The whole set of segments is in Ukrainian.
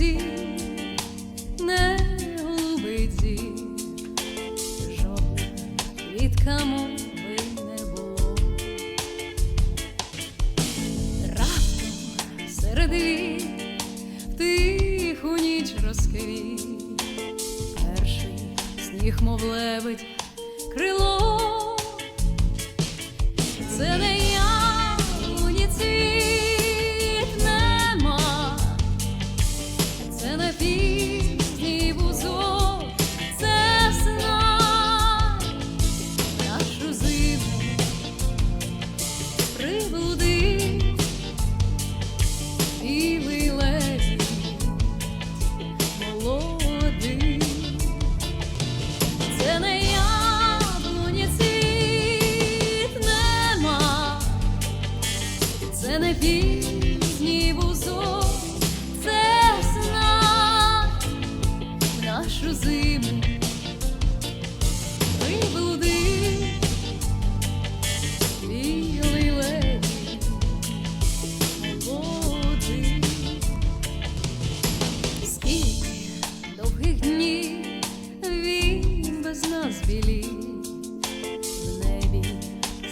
вінці не голубиці, жодна квітка мови не було. Раптом серед вік в тиху ніч розквіт, перший сніг, мов лебедь, крило. Це не це не пізній бузок, це знак в нашу зиму в небі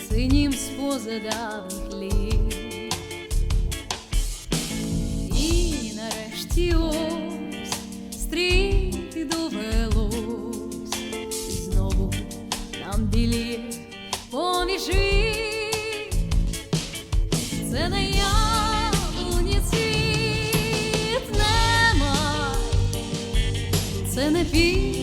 синім споза давніх літ. Стріти довелось, знову нам білі поміжі. Це не яблуні цвіт нема, це не пізній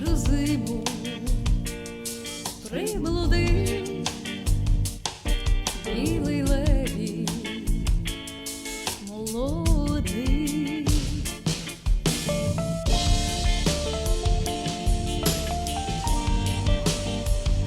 нашу зиму приблудив білий.